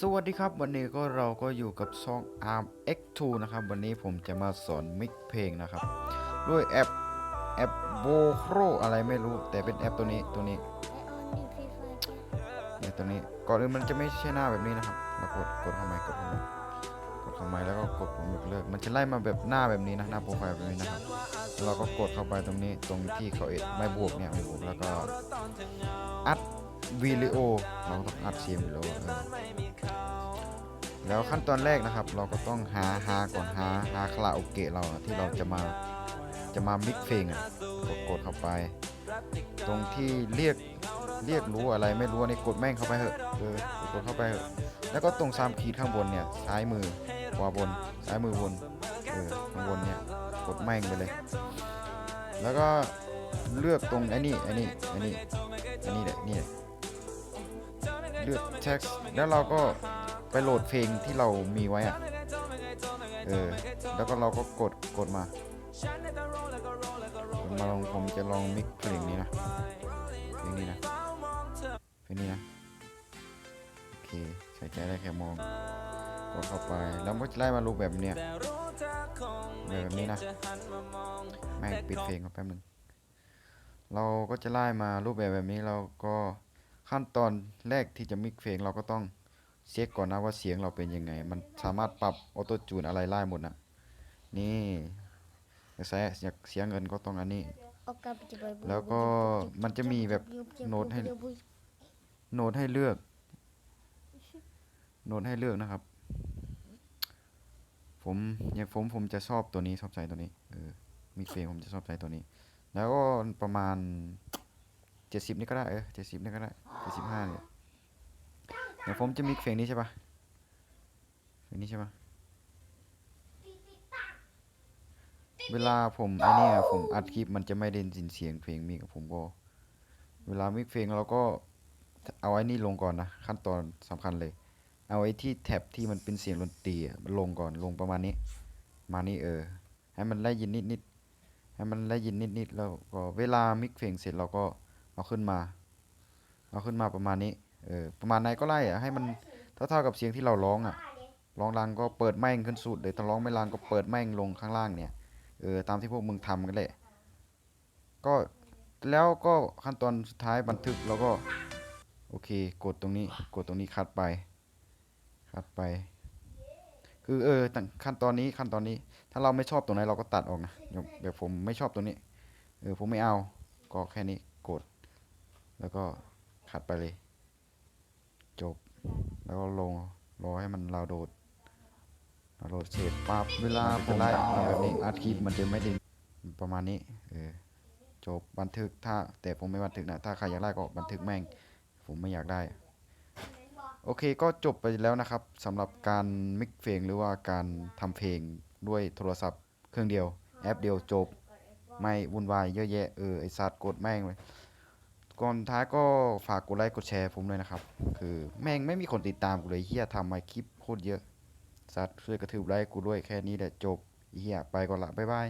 สวัสดีครับวันนี้ก็เราก็อยู่กับช่อง ARM X2 นะครับ วันนี้ผมจะมาสอนมิกเพลงนะครับ ด้วยแอปแอปโ o โครอะไรไม่รู้ แต่เป็นแอปตัวนี้ตัวนี้เนี่ยตัวนี้ก่อนอื่นมันจะไม่ใช่หน้าแบบนี้นะครับเรากดกดเข้าไปกดเข้าไปกดเข้าไปแล้วก็กดปุ่มยกเลิกมันจะไล่มาแบบหน้าแบบนี้นะหน้าโปรไฟล์แบบนี้นะครับเราก็กดเข้าไปตรงนี้ตรงที่เขาเอ็ดไม่บวกเนี่ยไม่บวกแล้วก็อัดวิดีโอเราต้องอัดเสียงวิดีโอ แล้วขั้นตอนแรกนะครับ เราก็ต้องหาหาก่อนหาหาคาราโอเกะเราที่เราจะมาจะมามิกเพลงอะกดกดเข้าไป ตรงที่เรียกเรียกรู้อะไรไม่รู้อันนี่กดแม่งเข้าไปเถอะเออกดเข้าไปเถอะแล้วก็ตรงสามขีดข้างบนเนี่ยซ้ายมือขวาบนซ้ายมือบนเออข้างบนเนี่ยกดแม่งไปเลย แล้วก็เลือกตรงไอ้นี่ไอ้นี่ไอ้นี่ไอ้นี่แหละนี่แหละเลือก text แล้วเราก็ ไปโหลดเพลงที่เรามีไว้อะเออ แล้วก็เราก็กดกดมาผมมาลองผมจะลองมิกเพลงนี้นะเพลงนี้นะเพลงนี้นะโอเคใส่ใจได้แค่มองกดเข้าไปแล้วก็จะไล่มารูปแบบเนี้ยแบบนี้นะแม่งปิดเพลงก่อนแป๊บนึงเราก็จะไล่มารูปแบบแบบนี้เราก็ขั้นตอนแรกที่จะมิกเพลงเราก็ต้อง เช็คก่อนนะว่าเสียงเราเป็นยังไง มันสามารถปรับออโต้จูนอะไรไล่หมดนะนี่อยากใช้อยากเสียเงินก็ต้องอันนี้โอกาสจะไปบุแล้วก็มันจะมีแบบโน้ตให้โน้ตให้เลือก โน้ตให้เลือกนะครับ ผมอย่างผมผมจะชอบตัวนี้ชอบใจตัวนี้เออมีเฟรมผมจะชอบใจตัวนี้ แล้วก็ประมาณเจ็ดสิบนี่ก็ได้เออเจ็ดสิบนี่ก็ได้เจ็ดสิบห้าเนี่ย เดี๋ยวผมจะมีเพลงนี้ใช่ปะเพลงนี้ใช่ปะเวลาผมไอเนี่ยผมอัดคลิปมันจะไม่เด่นสินเสียงเพลงมีกับผมก็ เวลามิกเพลงเราก็เอาไอ้นี่ลงก่อนนะขั้นตอนสำคัญเลย เอาไอ้ที่แท็บที่มันเป็นเสียงดนตรีมันลงก่อนลงประมาณนี้ มานี่เออ ให้มันได้ยินนิดนิดให้มันได้ยินนิดนิดแล้วก็เวลามิกเพลงเสร็จเราก็เอาขึ้นมา เอาขึ้นมาประมาณนี้ เออประมาณไหนก็ไล่อะให้มันเท่าๆกับเสียงที่เราร้องอะร้องลังก็เปิดแม่งขึ้นสุดเลยถ้าร้องไม่ลังก็เปิดแม่งลงข้างล่างเนี่ยเออตามที่พวกมึงทำกันแหละก็แล้วก็ขั้นตอนสุดท้ายบันทึกเราก็โอเค กดตรงนี้ กดตรงนี้คัดไปคัดไป คือเออขั้นตอนนี้ขั้นตอนนี้ ถ้าเราไม่ชอบตรงไหนเราก็ตัดออกนะอย่างแบบผมไม่ชอบตรงนี้ เออผมไม่เอา ก็แค่นี้กด แล้วก็คัดไปเลย จบ แล้วก็ลงรอให้มันดาโหลดดาโหลดเสร็จปั๊บเวลาผมไล่มาแบบนี้อาร์คลิปมันจะไม่ได้ประมาณนี้เออจบบันทึกถ้าแต่ผมไม่บันทึกนะถ้าใครอยากได้ก็บันทึกแม่ง ผมไม่อยากได้ โอเคก็จบไปแล้วนะครับสำหรับการมิกเพลงหรือว่าการทำเพลงด้วยโทรศัพท์เครื่องเดียว แอปเดียวจบ ไม่วุ่นวายเยอะแยะเออไอสัตว์กดแม่งเลย ก่อนท้ายก็ฝากกดไลค์กดแชร์ผมเลยนะครับ คือแม่งไม่มีคนติดตามกูเลยเฮียทำมาคลิปโคตรเยอะสัตว์ช่วยกระทืบไลค์กูด้วยแค่นี้แหละจบเฮียไปก่อนละบ๊ายบาย